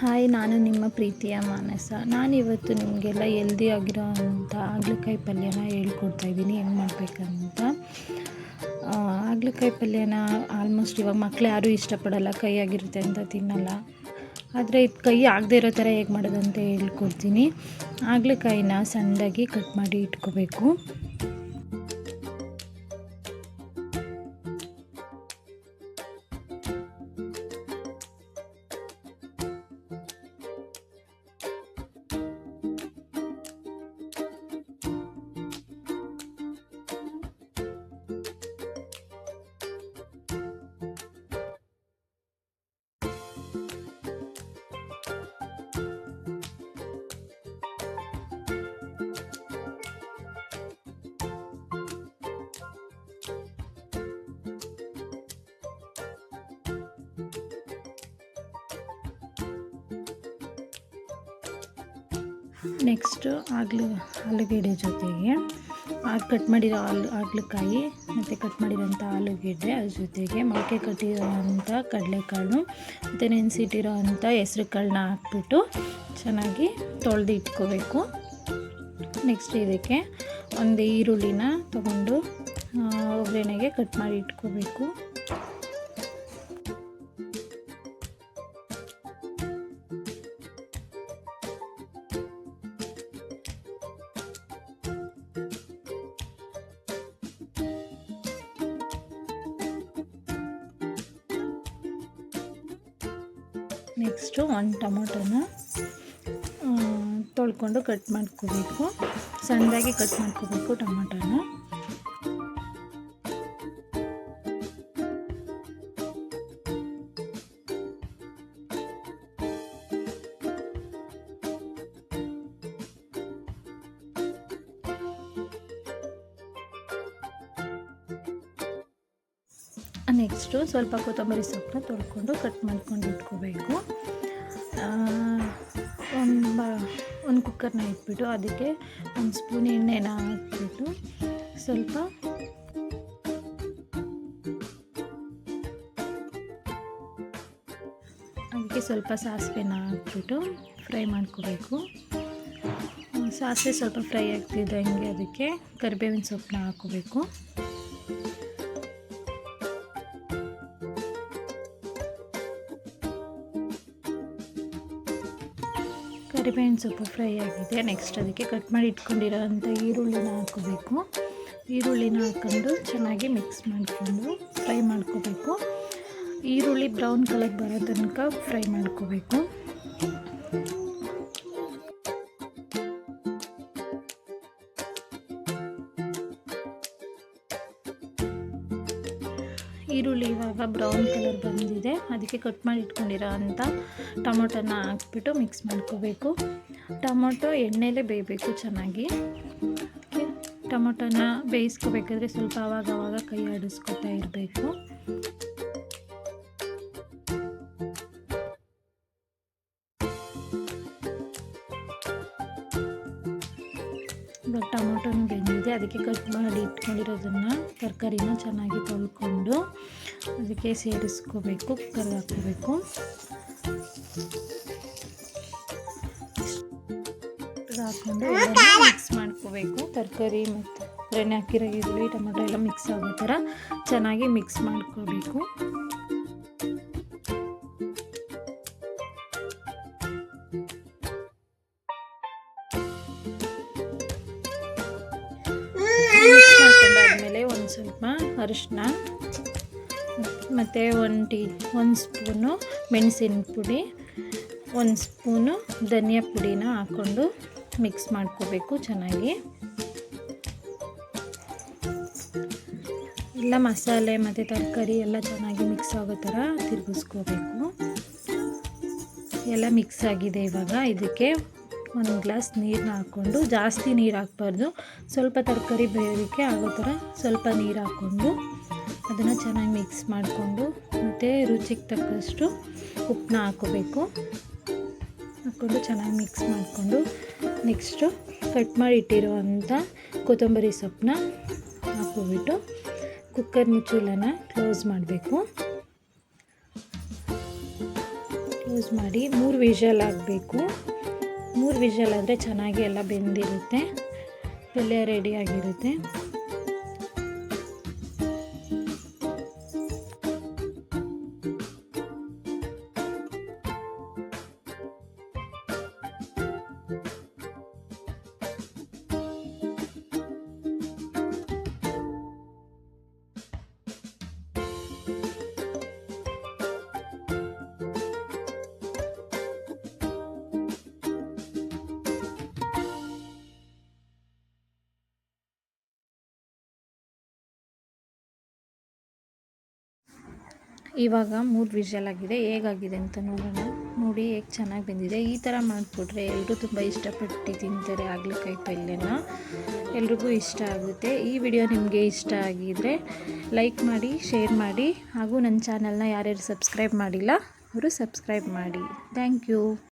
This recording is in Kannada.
ಹಾಯ್, ನಾನು ನಿಮ್ಮ ಪ್ರೀತಿಯ ಮಾನಸ. ನಾನಿವತ್ತು ನಿಮಗೆಲ್ಲ ಎಲ್ದಿ ಆಗಿರೋ ಅಂಥ ಹಾಗಲಕಾಯಿ ಪಲ್ಯನ ಹೇಳ್ಕೊಡ್ತಾ ಇದ್ದೀನಿ. ಹೆಂಗೆ ಮಾಡಬೇಕಂತ? ಹಾಗಲಕಾಯಿ ಪಲ್ಯನ ಆಲ್ಮೋಸ್ಟ್ ಇವಾಗ ಮಕ್ಕಳು ಯಾರೂ ಇಷ್ಟಪಡಲ್ಲ. ಕೈ ಆಗಿರುತ್ತೆ ಅಂತ ತಿನ್ನಲ್ಲ. ಆದರೆ ಇದು ಕೈ ಆಗದೆ ಇರೋ ಥರ ಹೇಗೆ ಮಾಡೋದಂತ ಹೇಳ್ಕೊಡ್ತೀನಿ. ಹಾಗಲಕಾಯಿನ ಸಣ್ಣದಾಗಿ ಕಟ್ ಮಾಡಿ ಇಟ್ಕೋಬೇಕು. ನೆಕ್ಸ್ಟು ಆಗ್ಲು ಆಲೂಗೆಡ್ಡೆ ಜೊತೆಗೆ. ಕಟ್ ಮಾಡಿರೋ ಆಲು ಆಗ್ಲಕಾಯಿ, ಮತ್ತು ಕಟ್ ಮಾಡಿರೋಂಥ ಆಲೂಗೆಡ್ಡೆ, ಅದ್ರ ಜೊತೆಗೆ ಮೊಳಕೆ ಕಟ್ಟಿರೋವಂಥ ಕಡಲೆಕಾಳು, ಮತ್ತು ನೆನೆಸಿಟ್ಟಿರೋ ಅಂಥ ಹೆಸ್ರು ಕಾಳನ್ನ ಹಾಕ್ಬಿಟ್ಟು ಚೆನ್ನಾಗಿ ತೊಳೆದು ಇಟ್ಕೋಬೇಕು. ನೆಕ್ಸ್ಟ್ ಇದಕ್ಕೆ ಒಂದು ಈರುಳ್ಳಿನ ತಗೊಂಡು ಒಗ್ಗರಣೆಗೆ ಕಟ್ ಮಾಡಿ ಇಟ್ಕೋಬೇಕು. ನೆಕ್ಸ್ಟು ಒಂದು ಟೊಮೊಟೊನ ತೊಳ್ಕೊಂಡು ಕಟ್ ಮಾಡ್ಕೋಬೇಕು. ಸಣ್ಣದಾಗಿ ಕಟ್ ಮಾಡ್ಕೋಬೇಕು ಟೊಮೊಟೊನ. ನೆಕ್ಸ್ಟು ಸ್ವಲ್ಪ ಕೊತ್ತಂಬರಿ ಸೊಪ್ಪನ್ನ ತೊಳ್ಕೊಂಡು ಕಟ್ ಮಾಡ್ಕೊಂಡು ಇಟ್ಕೋಬೇಕು. ಒಂದು ಒಂದು ಕುಕ್ಕರ್ನ ಇಟ್ಬಿಟ್ಟು ಅದಕ್ಕೆ ಒಂದು ಸ್ಪೂನ್ ಎಣ್ಣೆನ ಹಾಕ್ಬಿಟ್ಟು ಸ್ವಲ್ಪ ಅದಕ್ಕೆ ಸ್ವಲ್ಪ ಸಾಸಿವೆನ ಹಾಕ್ಬಿಟ್ಟು ಫ್ರೈ ಮಾಡ್ಕೋಬೇಕು. ಸಾಸಿವೆ ಸ್ವಲ್ಪ ಫ್ರೈ ಆಗ್ತಿದ್ದಂಗೆ ಅದಕ್ಕೆ ಕರಿಬೇವಿನ ಸೊಪ್ಪನ್ನ ಹಾಕೋಬೇಕು ಕರಿಬೇವಿನ ಸೊಪ್ಪು ಫ್ರೈ ಆಗಿದೆ. ನೆಕ್ಸ್ಟ್ ಅದಕ್ಕೆ ಕಟ್ ಮಾಡಿ ಇಟ್ಕೊಂಡಿರೋ ಅಂಥ ಈರುಳ್ಳಿನ ಹಾಕೋಬೇಕು. ಈರುಳ್ಳಿನ ಹಾಕ್ಕೊಂಡು ಚೆನ್ನಾಗಿ ಮಿಕ್ಸ್ ಮಾಡಿಕೊಂಡು ಫ್ರೈ ಮಾಡ್ಕೋಬೇಕು. ಈರುಳ್ಳಿ ಬ್ರೌನ್ ಕಲರ್ ಬರೋ ತನಕ ಫ್ರೈ ಮಾಡ್ಕೋಬೇಕು. ಈರುಳ್ಳಿ ಇವಾಗ ಬ್ರೌನ್ ಕಲರ್ ಬಂದಿದೆ. ಅದಕ್ಕೆ ಕಟ್ ಮಾಡಿ ಇಟ್ಕೊಂಡಿರೋ ಅಂಥ ಟೊಮೊಟೊನ ಹಾಕ್ಬಿಟ್ಟು ಮಿಕ್ಸ್ ಮಾಡ್ಕೋಬೇಕು. ಟೊಮೊಟೊ ಎಣ್ಣೆಲೇ ಬೇಯಬೇಕು ಚೆನ್ನಾಗಿ. ಟೊಮೊಟೊನ ಬೇಯಿಸ್ಕೋಬೇಕಾದ್ರೆ ಸ್ವಲ್ಪ ಅವಾಗ ಆವಾಗ ಕೈ ಆಡಿಸ್ಕೊತಾ ಇರಬೇಕು. ಇವಾಗ ಬೆಂದಿದೆ ಅದಕ್ಕೆ ಕಟ್ ಮಾಡಿ ಇಟ್ಕೊಂಡಿರೋದನ್ನು ತರಕಾರಿನ ಚೆನ್ನಾಗಿ ತೊಳ್ಕೊಂಡು ಅದಕ್ಕೆ ಸೇರಿಸ್ಕೋಬೇಕು ಕುಕ್ಕರ್ ಹಾಕ್ಕೋಬೇಕು. ಹಾಕ್ಕೊಂಡು ಮಿಕ್ಸ್ ಮಾಡ್ಕೋಬೇಕು. ತರಕಾರಿ ಮತ್ತು ಎಣ್ಣೆ ಹಾಕಿರೋ ಈರುಳ್ಳಿ, ಟೊಮೊಟೊ ಎಲ್ಲ ಮಿಕ್ಸ್ ಆಗೋ ಥರ ಚೆನ್ನಾಗಿ ಮಿಕ್ಸ್ ಮಾಡ್ಕೋಬೇಕು. ಸ್ವಲ್ಪ ಅರಿಶಿನ, ಮತ್ತು ಒಂದು ಟೀ, ಒಂದು ಸ್ಪೂನು ಮೆಣಸಿನ ಪುಡಿ, ಒಂದು ಸ್ಪೂನು ಧನಿಯಾ ಪುಡಿನ ಹಾಕ್ಕೊಂಡು ಮಿಕ್ಸ್ ಮಾಡ್ಕೋಬೇಕು ಚೆನ್ನಾಗಿ. ಎಲ್ಲ ಮಸಾಲೆ ಮತ್ತು ತರಕಾರಿ ಎಲ್ಲ ಚೆನ್ನಾಗಿ ಮಿಕ್ಸ್ ಆಗೋ ಥರ ತಿರುಗಿಸ್ಕೋಬೇಕು. ಎಲ್ಲ ಮಿಕ್ಸ್ ಆಗಿದೆ ಇವಾಗ, ಇದಕ್ಕೆ ಒಂದು ಗ್ಲಾಸ್ ನೀರನ್ನ ಹಾಕ್ಕೊಂಡು ಜಾಸ್ತಿ ನೀರು ಹಾಕ್ಬಾರ್ದು. ಸ್ವಲ್ಪ ತರಕಾರಿ ಬೇಯೋದಕ್ಕೆ ಆಗೋ ಥರ ಸ್ವಲ್ಪ ನೀರು ಹಾಕ್ಕೊಂಡು ಅದನ್ನು ಚೆನ್ನಾಗಿ ಮಿಕ್ಸ್ ಮಾಡಿಕೊಂಡು ಮತ್ತು ರುಚಿಗೆ ತಕ್ಕಷ್ಟು ಉಪ್ಪನ್ನ ಹಾಕೋಬೇಕು. ಹಾಕ್ಕೊಂಡು ಚೆನ್ನಾಗಿ ಮಿಕ್ಸ್ ಮಾಡಿಕೊಂಡು ನೆಕ್ಸ್ಟು ಕಟ್ ಮಾಡಿ ಇಟ್ಟಿರುವಂಥ ಕೊತ್ತಂಬರಿ ಸೊಪ್ಪನ್ನ ಹಾಕ್ಕೊಬಿಟ್ಟು ಕುಕ್ಕರ್ ಮುಚ್ಚುಲನ ಕ್ಲೋಸ್ ಮಾಡಬೇಕು. ಕ್ಲೋಸ್ ಮಾಡಿ ಮೂರು ವಿಷಲ್ ಆಗಬೇಕು ಮೂರು ವಿಷಲ್ ಆದರೆ ಚೆನ್ನಾಗಿ ಎಲ್ಲ ಬೆಂದಿರುತ್ತೆ ಪಲ್ಯ ರೆಡಿಯಾಗಿರುತ್ತೆ ಇವಾಗ ಮೂರು ವಿಷಲ್ ಆಗಿದೆ, ಹೇಗಾಗಿದೆ ಅಂತ ನೋಡೋಣ. ನೋಡಿ ಹೇಗೆ ಚೆನ್ನಾಗಿ ಬಂದಿದೆ. ಈ ಥರ ಮಾಡಿಕೊಟ್ರೆ ಎಲ್ಲರೂ ತುಂಬ ಇಷ್ಟಪಟ್ಟು ತಿಂತಾರೆ ಹಾಗಲಕಾಯಿ ಪಲ್ಯನ. ಎಲ್ರಿಗೂ ಇಷ್ಟ ಆಗುತ್ತೆ. ಈ ವಿಡಿಯೋ ನಿಮಗೆ ಇಷ್ಟ ಆಗಿದರೆ ಲೈಕ್ ಮಾಡಿ ಶೇರ್ ಮಾಡಿ, ಹಾಗೂ ನನ್ನ ಚಾನಲ್ನ ಯಾರ್ಯಾರು ಸಬ್ಸ್ಕ್ರೈಬ್ ಮಾಡಿಲ್ಲ, ಅವರು ಸಬ್ಸ್ಕ್ರೈಬ್ ಮಾಡಿ. Thank you